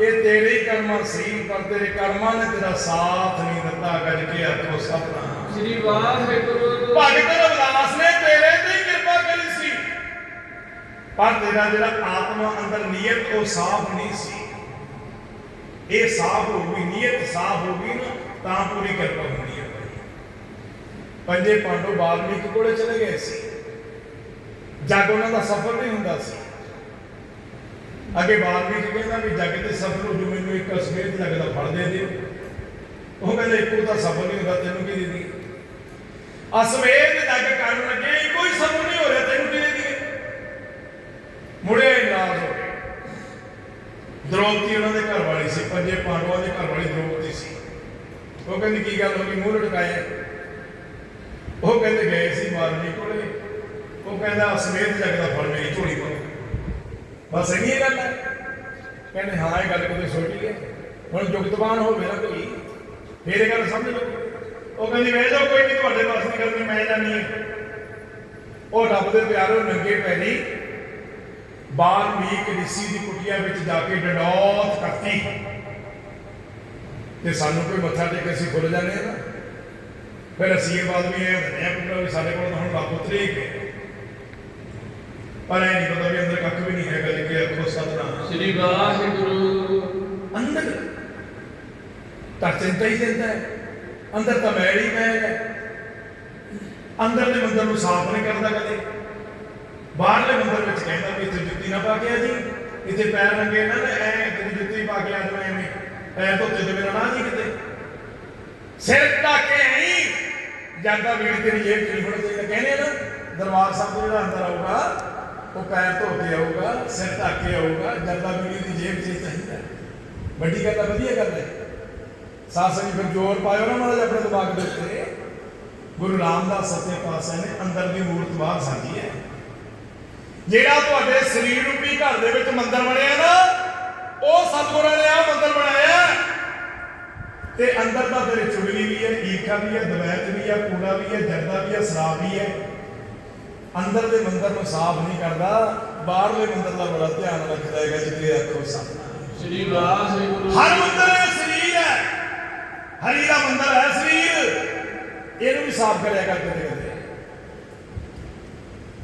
ਇਹ ਤੇਰੇ ਹੀ ਕਰਮਾਂ ਸੀ ਪਰ ਤੇਰੇ ਕਰਮਾਂ ਨੇ ਤੇਰਾ ਸਾਥ ਨਹੀਂ ਦਿੱਤਾ ਗੱਜ ਕੇ ਆਖੋ ਸਤਨਾਮ। ਸ੍ਰੀ ਵਾਹਿਗੁਰੂ। ਭਗਤ ਰਵਿਦਾਸ ਨੇ ਤੇਰੇ ਤੇ ਹੀ ਕਿਰਪਾ ਕਰੀ ਸੀ। ਪਰ ਤੇਰਾ ਜਿਹੜਾ ਆਤਮਾ ਅੰਦਰ ਨੀਅਤ ਉਹ ਸਾਫ਼ ਨਹੀਂ ਸੀ। ਇਹ ਸਾਫ਼ ਹੋ ਗਈ ਨੀਅਤ ਸਾਫ਼ ਹੋ ਗਈ ਨਾ ਤਾਂ ਪੂਰੀ ਕਿਰਪਾ ਹੁੰਦੀ ਹੈ ਪੰਜੇ ਪਾਂਡੋ ਬਾਲਮੀਕ ਕੋਲੇ ਚਲੇ ਗਏ ਸੀ। ਜੱਗ ਉਹਨਾਂ ਦਾ ਸਫਲ ਨਹੀਂ ਹੁੰਦਾ ਸੀ। ਅੱਗੇ ਬਾਲਮੀਕ ਕਹਿੰਦਾ ਵੀ ਜੱਗ ਤੇ ਸਫਲ ਹੋ ਜੋ ਮੈਨੂੰ ਇੱਕ ਅਸਮੇਤ ਜੱਗ ਦਾ ਫਲ ਦੇ ਦਿਓ। ਉਹ ਕਹਿੰਦਾ, ਇੱਕੋ ਤਾਂ ਸਫਲ ਨਹੀਂ ਹੁੰਦਾ, ਤੈਨੂੰ ਕੀ ਦੇ? ਦੀ ਜੱਗ ਕਰਨ ਲੱਗੇ ਇੱਕੋ ਹੀ ਸਫਲ ਨਹੀਂ ਹੋ ਰਿਹਾ, ਤੈਨੂੰ ਕੀ ਦੇ? ਦੀ ਨਾਰਾਜ਼ ਹੋ ਗਏ। ਦ੍ਰੋਪਦੀ ਉਹਨਾਂ ਦੇ ਘਰ ਵਾਲੀ ਸੀ, ਪੰਜੇ ਪਾਂਡਵਾਂ ਦੇ ਘਰ ਵਾਲੀ ਦ੍ਰੋਪਦੀ ਸੀ। ਉਹ ਕਹਿੰਦੀ, ਕੀ ਗੱਲ ਹੋ ਗਈ? ਮੂੰਹ ਲਟਕਾਏ। ਉਹ ਕਹਿੰਦੇ, ਗਏ ਸੀ ਮਾਰਨੀ ਕੋਲੇ। ਉਹ ਕਹਿੰਦਾ ਸਮੇਤ ਜੱਗ ਦਾ ਫਲ ਮੇਰੀ ਝੋਲੀ ਬਸ ਇੰਨੀ ਗੱਲ ਹੈ। ਕਹਿੰਦੇ ਹਾਂ, ਇਹ ਗੱਲ ਕਿਤੇ ਸੋਚੀ ਹੈ। ਹੁਣ ਜੁਗਤਵਾਨ ਹੋਵੇ ਨਾ ਕੋਈ, ਫੇਰ ਇਹ ਗੱਲ ਸਮਝ ਲਓ। ਉਹ ਕਹਿੰਦੀ ਵੇਖ ਜਾਓ ਕੋਈ ਨਹੀਂ ਤੁਹਾਡੇ ਪਾਸ ਨਹੀਂ ਮੈਂ ਜਾਣੀ ਹੈ। ਉਹ ਰੱਬ ਦੇ ਪਿਆਰੋ ਨੰਗੇ ਪੈਰੀ ਬਾਲਮੀਕ ਰਿਸ਼ੀ ਦੀ ਕੁਟੀਆ ਵਿੱਚ ਜਾ ਕੇ ਡਡੌਤ ਕਰਤੀ। ਤੇ ਸਾਨੂੰ ਕੋਈ ਮੱਥਾ ਟੇਕ ਕੇ ਅਸੀਂ ਖੁੱਲ ਜਾਂਦੇ ਆ ਨਾ। ਫਿਰ ਅਸੀਂ ਇਹ ਬਾਤ ਵੀ ਇਹ ਹੁੰਦੇ ਆ ਕਿ ਸਾਡੇ ਕੋਲ ਤਾਂ ਹੁਣ ਰੱਬ ਉਤਰੇ ਹੀ ਪਰ ਇਹ ਨਹੀਂ ਪਤਾ ਵੀ ਅੰਦਰ ਕੱਖ ਵੀ ਨਹੀਂ ਹੈਗਾ ਜੇ ਅੱਖੋਂ ਸਤਨਾਮ ਸ੍ਰੀ ਵਾਹਿਗੁਰੂ। ਅੰਦਰ। ਤਾਂ ਚਿੰਤਾ ਹੀ ਚਿੰਤਾ ਹੈ। ਅੰਦਰ ਤਾਂ ਮੈਲ ਹੀ ਮੈਲ ਹੈ ਅੰਦਰ ਦੇ ਮੰਦਰ ਨੂੰ ਸਾਫ਼ ਨਹੀਂ ਕਰਦਾ ਕਦੇ। ਬਾਹਰਲੇ ਮੰਦਰ ਵਿੱਚ ਕਹਿੰਦਾ ਵੀ ਇੱਥੇ ਜੁੱਤੀ ਨਾ ਪਾ ਕੇ ਆ ਜੀ। ਇੱਥੇ ਪੈਰ ਰੰਗੇ ਨਾ ਤੇ ਐ ਤੇਰੀ ਜੁੱਤੀ ਪਾ ਕੇ ਆ ਜਾਵਾਂ ਐਵੇਂ। ਪੈਰ ਧੋਤੇ ਤੇ ਮੇਰਾ ਨਾ ਜੀ ਕਿਤੇ। ਸਿਰ ਢਾਕੇ ਨਹੀਂ ਜਾਂਦਾ ਵੀ ਤੇਰੀ ਨਹੀਂ ਹੋਣਾ ਚਾਹੀਦਾ ਕਹਿੰਦੇ ਨਾ ਦਰਬਾਰ ਸਾਹਿਬ ਤੋਂ ਜਿਹੜਾ ਅੰਦਰ ਆਊਗਾ ਉਹ ਪੈਰ ਧੋ ਕੇ ਆਊਗਾ, ਸਿਰ ਢੱਕ ਕੇ ਆਊਗਾ ਜਾਂਦਾ ਵੀ ਦੀ ਜੇਬ ਚ ਚਾਹੀਦਾ ਵੱਡੀ ਗੱਲ ਹੈ ਵਧੀਆ ਗੱਲ ਹੈ। ਸਾਸਾ ਜੀ, ਫਿਰ ਜ਼ੋਰ ਪਾਇਓ ਨਾ ਮਹਾਰਾਜ ਆਪਣੇ ਦਿਮਾਗ ਦੇ ਉੱਤੇ। ਗੁਰੂ ਰਾਮਦਾਸ ਸੱਚੇ ਪਾਤਸ਼ਾਹ ਨੇ ਅੰਦਰ ਦੀ ਮੂਰਤ ਬਾਹਰ ਸਾਜੀ ਹੈ। ਜਿਹੜਾ ਤੁਹਾਡੇ ਸਰੀਰ ਰੂਪੀ ਘਰ ਦੇ ਵਿੱਚ ਮੰਦਰ ਬਣਿਆ ਨਾ, ਉਹ ਸਤਿਗੁਰਾਂ ਨੇ ਆ ਮੰਦਰ ਬਣਾਇਆ ਤੇ ਅੰਦਰ ਦਾ ਤੇਰੇ ਚੁਗਲੀ ਵੀ ਹੈ, ਈਰਖਾ ਵੀ ਹੈ, ਦਵੈਤ ਵੀ ਹੈ, ਕੂੜਾ ਵੀ ਹੈ, ਜਰਦਾ ਵੀ ਹੈ, ਸ਼ਰਾਬ ਵੀ ਹੈ। ਅੰਦਰ ਦੇ ਮੰਦਰ ਨੂੰ ਸਾਫ਼ ਨਹੀਂ ਕਰਦਾ ਬਾਹਰਲੇ ਮੰਦਰ ਦਾ ਬੜਾ ਧਿਆਨ ਰੱਖਦਾ ਹੈਗਾ ਜਿੱਥੇ ਆਖੋ ਸਤਨਾਮ ਸ੍ਰੀ ਵਾਹਿਗੁਰੂ ਹਰ ਮੰਦਰ ਇਹ ਸਰੀਰ ਹੈ। ਹਰੀ ਦਾ ਮੰਦਰ ਹੈ ਸਰੀਰ। ਇਹਨੂੰ ਵੀ ਸਾਫ਼ ਕਰਿਆ ਕਰ ਕਦੇ ਕਦੇ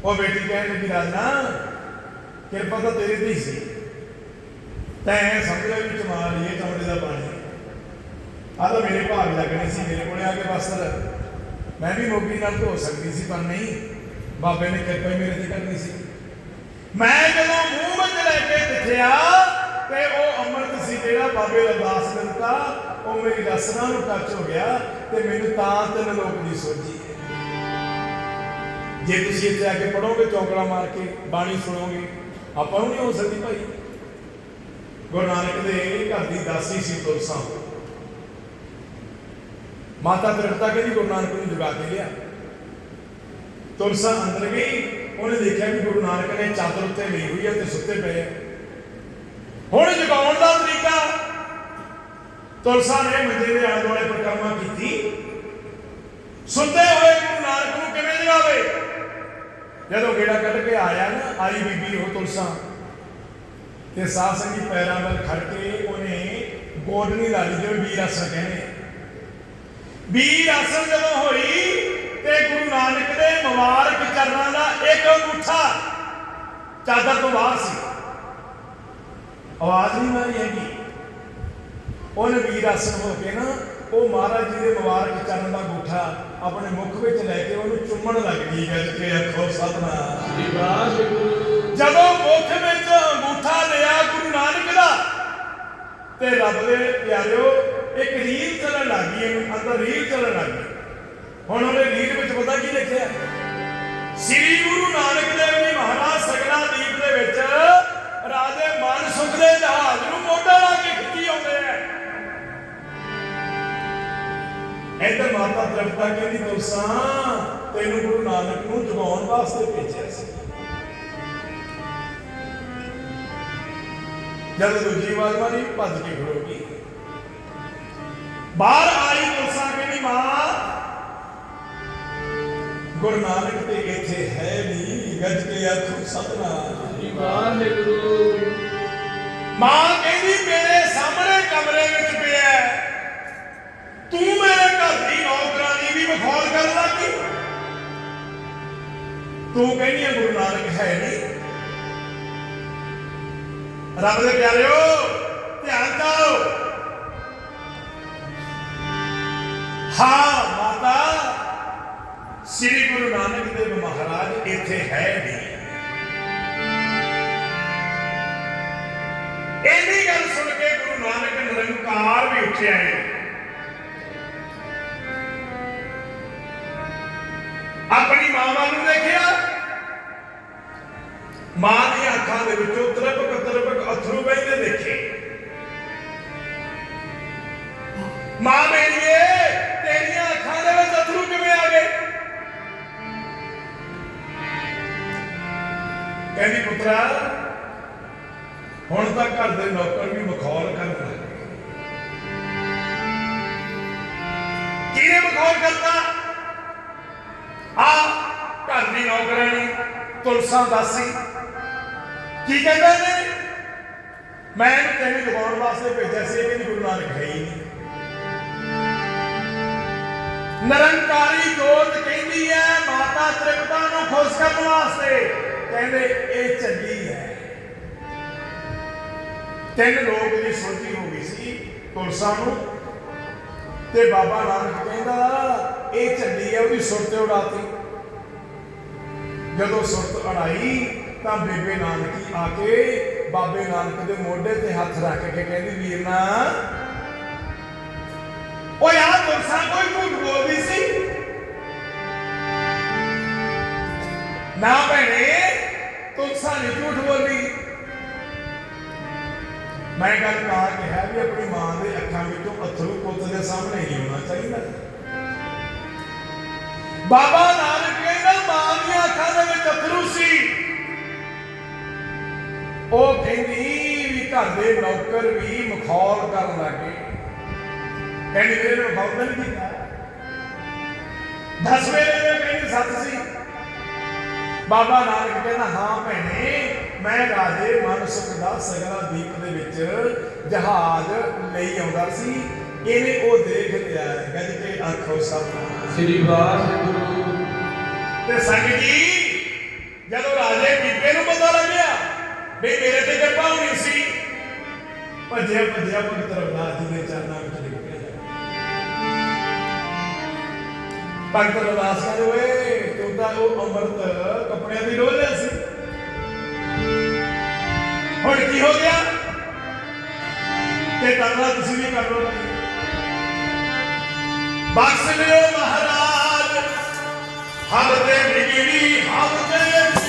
ਉਹ ਬੇਟੀ ਕਹਿਣ ਲੱਗੀ ਰਾਜਨਾ ਕਿਰਪਾ ਤਾਂ ਤੇਰੀ ਹੀ ਸੀ। ਤੈਂ ਸਮਝ ਲਿਆ ਵੀ ਕਮਾ ਲਈਏ ਚਮੜੇ ਦਾ ਪਾਣੀ। ਆ ਤਾਂ ਮੇਰੇ ਭਾਗ ਲੱਗਣੀ ਸੀ ਮੇਰੇ ਕੋਲੇ ਆ ਕੇ ਵਸਤਰ ਮੈਂ ਵੀ ਮੋਗੀ ਨਾਲ ਧੋ ਸਕਦੀ ਸੀ ਪਰ ਨਹੀਂ। ਬਾਬੇ ਨੇ ਕਿਰਪਾ ਹੀ ਮੇਰੇ ਤੇ ਕਰਨੀ ਸੀ। ਮੈਂ ਜਦੋਂ ਮੂੰਹ ਵਿੱਚ ਲੈ ਕੇ ਦਿਖਿਆ ਤੇ ਉਹ ਅੰਮ੍ਰਿਤ ਸੀ ਜਿਹੜਾ ਬਾਬੇ ਰਦਾਸ ਨੇ ਦਿੱਤਾ, ਉਹ ਮੇਰੀ ਰਸਨਾ ਨੂੰ ਟੱਚ ਹੋ ਗਿਆ ਤੇ ਮੈਨੂੰ ਤਾਂ ਤਿੰਨ ਲੋਕ ਦੀ ਸੋਝੀ। ਹੈ ਜੇ ਤੁਸੀਂ ਇੱਥੇ ਆ ਕੇ ਪੜੋਗੇ ਚੌਕੜਾ ਮਾਰ ਕੇ ਬਾਣੀ ਸੁਣੋਗੇ, ਆਪਾਂ ਨੂੰ ਨਹੀਂ ਹੋ ਸਕਦੀ ਭਾਈ। ਗੁਰੂ ਨਾਨਕ ਦੇ ਘਰ ਦੀ ਦਾਸੀ ਸੀ, ਤੁਲਸਾ। ਮਾਤਾ ਤ੍ਰਿਪਤਾ ਕਹਿੰਦੀ ਗੁਰੂ ਨਾਨਕ ਨੂੰ ਜਗਾ ਕੇ ਲਿਆ। ਤੁਲਸਾ ਅੰਦਰ ਗਈ, ਉਹਨੇ ਦੇਖਿਆ ਕਿ ਗੁਰੂ ਨਾਨਕ ਨੇ ਚਾਦਰ ਉੱਤੇ ਲਈ ਹੋਈ ਹੈ ਤੇ ਸੁੱਤੇ ਪਏ ਆ। ਹੁਣ ਜਗਾਉਣ ਦਾ ਤਰੀਕਾ, ਤੁਲਸਾ ਨੇ ਮੰਜੇ ਦੇ ਆਲੇ ਦੁਆਲੇ ਪਰਿਕਰਮਾ ਕੀਤੀ। ਸੁੱਤੇ ਹੋਏ ਗੁਰੂ ਨਾਨਕ ਨੂੰ ਕਿਵੇਂ ਜਗਾਵੇ? ਜਦੋਂ ਗੇੜਾ ਕੱਢ ਕੇ ਆਇਆ ਨਾ, ਆਈ ਬੀਬੀ ਉਹ ਤੁਲਸਾ। ਤੇ ਸਾਧ ਸੰਗੀ ਪੈਰਾਂ ਵੱਲ ਖੜ ਕੇ ਉਹਨੇ ਗੋਡਣੀ ਲਾ ਲਈ ਜਿਵੇਂ ਵੀਰ ਆਸਣ ਕਹਿੰਦੇ ਵੀਰ ਆਸਣ ਜਦੋਂ ਹੋਈ ਤੇ ਗੁਰੂ ਨਾਨਕ ਦੇ ਮੁਬਾਰਕ ਚਰਨਾਂ ਦਾ ਇੱਕ ਅੰਗੂਠਾ ਚਾਦਰ ਤੋਂ ਬਾਹਰ ਸੀ। ਆਵਾਜ਼ ਨਹੀਂ ਮਾਰੀ ਹੈਗੀ। ਉਹਨੇ ਵੀਰ ਆਸਣ ਹੋ ਕੇ ਨਾ, ਉਹ ਮਹਾਰਾਜ ਜੀ ਦੇ ਮੁਬਾਰਕ ਚਰਨ ਦਾ ਅੰਗੂਠਾ ਆਪਣੇ ਮੁਖ ਵਿੱਚ ਲੈ ਕੇ ਉਹਨੂੰ ਚੁੰਮਣ ਲੱਗ ਗਈ। ਗੱਜ ਕੇ ਆਖੋ, ਸਤਨਾਮ। ਸ੍ਰੀ ਵਾਹਿਗੁਰੂ ਜਦੋਂ ਮੁੱਖ ਵਿੱਚ ਅੰਗੂਠਾ ਲਿਆ ਗੁਰੂ ਨਾਨਕ ਦਾ, ਤੇ ਰੱਬ ਦੇ ਪਿਆਰਿਓ, ਇੱਕ ਰੀਲ ਚੱਲਣ ਲੱਗ ਗਈ, ਇਹਨੂੰ ਅੰਦਰ ਰੀਲ ਚੱਲਣ ਲੱਗ ਗਈ। ਹੁਣ ਉਹਨੇ ਰੀਲ ਵਿੱਚ ਪਤਾ ਕੀ ਲਿਖਿਆ ਸ੍ਰੀ ਗੁਰੂ ਨਾਨਕ ਦੇਵ ਜੀ ਮਹਾਰਾਜ ਸਗਲਾ ਦੀਪ ਦੇ ਵਿੱਚ ਰਾਜੇ ਮਨ ਸੁਖ ਦੇ ਜਹਾਜ਼ ਨੂੰ ਮੋਢਾ ਲਾ ਕੇ ਖਿੱਚੀ ਆਉਂਦੇ ਆ। ਇੱਧਰ ਮਾਤਾ ਤ੍ਰਿਪਤਾ ਕਹਿੰਦੀ ਤੁਸਾਂ ਤੈਨੂੰ ਗੁਰੂ ਨਾਨਕ ਨੂੰ ਜਗਾਉਣ ਵਾਸਤੇ ਭੇਜਿਆ ਸੀ। ਜਦ ਦੂਜੀ ਵਾਰ ਵਾਰੀ ਭੱਜ ਕੇ ਖੜੋ ਗਈ। ਬਾਹਰ ਆਈ ਤੁਲਸਾ ਕਹਿੰਦੀ, ਮਾਂ ਗੁਰੂ ਨਾਨਕ ਤੇ ਇੱਥੇ ਹੈ ਨਹੀਂ, ਗੱਜ ਕੇ ਆਖੋ ਸਤਨਾਮ। ਸ੍ਰੀ ਵਾਹਿਗੁਰੂ ਮਾਂ ਕਹਿੰਦੀ, ਮੇਰੇ ਸਾਹਮਣੇ ਕਮਰੇ ਵਿੱਚ ਪਿਆ ਤੂੰ ਮੇਰੇ ਘਰ ਦੀ ਨੌਕਰਾਨੀ ਵੀ ਮਖੌਲ ਕਰਨ ਲੱਗੀ ਤੂੰ ਕਹਿੰਦੀ ਹੈ, ਗੁਰੂ ਨਾਨਕ ਹੈ ਨਹੀਂ। ਰੱਬ ਦੇ ਪਿਆਰਿਓ, ਧਿਆਨ ਦਿਓ ਹਾਂ, ਮਾਤਾ। ਸ੍ਰੀ ਗੁਰੂ ਨਾਨਕ ਦੇਵ ਮਹਾਰਾਜ ਇੱਥੇ ਹੈ ਨਹੀਂ ਇਹਦੀ ਗੱਲ ਸੁਣ ਕੇ ਗੁਰੂ ਨਾਨਕ ਨਿਰੰਕਾਰ ਵੀ ਉੱਠਿਆ ਹੈ ਆਪਣੀ ਮਾਂ ਵੱਲ ਨੂੰ ਦੇਖਿਆ। ਮਾਂ ਦੀਆਂ ਅੱਖਾਂ ਦੇ ਵਿੱਚੋਂ ਤਰਪਕ ਤਰਪਕ ਅਥਰੂ ਵਹਿੰਦੇ ਦੇਖੇ। ਮਾਂ ਮੇਰੀਏ ਕਹਿੰਦੀ, ਪੁੱਤਰਾ, ਹੁਣ ਤਾਂ ਘਰ ਦੇ ਨੌਕਰ ਵੀ ਮਖੌਲ ਕਰਨ ਲੱਗ ਗਏ ਕਿਹਨੇ ਮਖੌਲ ਕਰਤਾ? ਆ ਘਰ ਦੀ ਨੌਕਰਾਨੀ ਤੁਲਸਾ ਦਾਸੀ ਕੀ ਕਹਿੰਦੇ ਨੇ? ਮੈਂ ਇਹਨੂੰ ਤੈਨੂੰ ਜਗਾਉਣ ਵਾਸਤੇ ਭੇਜਿਆ ਸੀ ਕਿ ਗੁਰੂ ਨਾਨਕ ਹੈ ਹੀ ਨਹੀਂ। ਨਿਰੰਕਾਰੀ ਜੋਤ ਕਹਿੰਦੀ ਹੈ, ਮਾਤਾ ਤ੍ਰਿਪਤਾ ਨੂੰ ਖੁਸ਼ ਕਰਨ ਵਾਸਤੇ। ਕਹਿੰਦੇ, ਇਹ ਚੱਲੀ ਹੈ। ਤਿੰਨ ਲੋਕ ਦੀ ਸੋਝੀ ਹੋ ਗਈ ਸੀ ਤੁਲਸਾ ਨੂੰ ਤੇ ਬਾਬਾ ਨਾਨਕ ਕਹਿੰਦਾ, ਇਹ ਝੰਡੀ ਹੈ, ਉਹਦੀ ਸੁਰਤ ਉਡਾਤੀ। ਜਦੋਂ ਸੁਰਤ ਅੜਾਈ ਤਾਂ ਬੇਬੇ ਨਾਨਕੀ ਆ ਕੇ ਬਾਬੇ ਨਾਨਕ ਦੇ ਮੋਢੇ ਤੇ ਹੱਥ ਰੱਖ ਕੇ ਕਹਿੰਦੀ, ਵੀਰ ਨਾ ਉਹ ਯਾਰ ਤੁਲਸਾ ਕੋਈ ਝੂਠ ਬੋਲਦੀ ਸੀ? ਨਾ ਭੈਣੇ ਤੁਲਸਾ ਨਹੀਂ ਝੂਠ ਬੋਲੀ ਮੈਂ ਗੱਲ ਕਹਾ ਕਿ ਹੈ ਵੀ ਆਪਣੀ ਮਾਂ ਦੇ ਅੱਖਾਂ ਵਿੱਚੋਂ ਅਥਰੂ ਪੁੱਤ ਦੇ ਸਾਹਮਣੇ ਹੀ ਹੋਣਾ ਚਾਹੀਦਾ। ਬਾਬਾ ਨਾਨਕ ਕਹਿੰਦਾ ਮਾਂ ਦੀਆਂ ਅੱਖਾਂ ਦੇ ਵਿੱਚ ਅਥਰੂ ਸੀ। ਉਹ ਕਹਿੰਦੀ ਵੀ ਘਰ ਦੇ ਨੌਕਰ ਵੀ ਮਖੌਲ ਕਰਨ ਲੱਗੇ। ਕਹਿੰਦੀ ਮੇਰੇ ਮਖੌਲ ਨਹੀਂ ਕੀਤਾ? ਦਸ ਵੇਲੇ ਦੇ ਕਹਿੰਦੀ ਸੱਤ ਸੀ। ਬਾਬਾ ਨਾਨਕ ਕਹਿੰਦਾ ਹਾਂ ਭੈਣੇ ਮੈਂ ਰਾਜੇ ਮਨ ਸੁਖ ਦਾ ਸਗਲਾ ਦੀਪ ਦੇ ਵਿੱਚ ਜਹਾਜ਼ ਲਈ ਆਉਂਦਾ ਸੀ। ਇਹਨੇ ਉਹ ਦੇਖ ਲਿਆ ਗੱਜ ਕੇ ਆਖੋ ਸਭ ਸ੍ਰੀ ਵਾਹਿਗੁਰੂ। ਤੇ ਸੰਗ ਜੀ ਜਦੋਂ ਰਾਜੇ ਬੀਬੇ ਨੂੰ ਪਤਾ ਲੱਗਿਆ ਵੀ ਮੇਰੇ ਤੇ ਕਿਰਪਾ ਹੋਣੀ ਸੀ ਭੱਜਿਆ ਭੱਜਿਆ ਭਗਤ ਰਵਿਦਾਸ ਜੀ ਦੇ ਚਰਨਾਂ ਵਿੱਚ ਭਗਤ ਰਵਿਦਾਸ ਕਹਿੰਦੇ ਓਏ, ਤੂੰ ਤਾਂ ਉਹ ਅੰਮ੍ਰਿਤ ਕੱਪੜਿਆਂ ਦੀ ਰੋਹ ਲਿਆ ਸੀ। ਹੁਣ ਕੀ ਹੋ ਗਿਆ? ਤੇ ਕਰਨਾ ਤੁਸੀਂ ਵੀ ਕਰ ਲਓ। ਬਖਸ਼ ਲਿਓ ਮਹਾਰਾਜ ਹਮ ਤੇ ਬਿਗੜੀ ਹਮ ਤੇ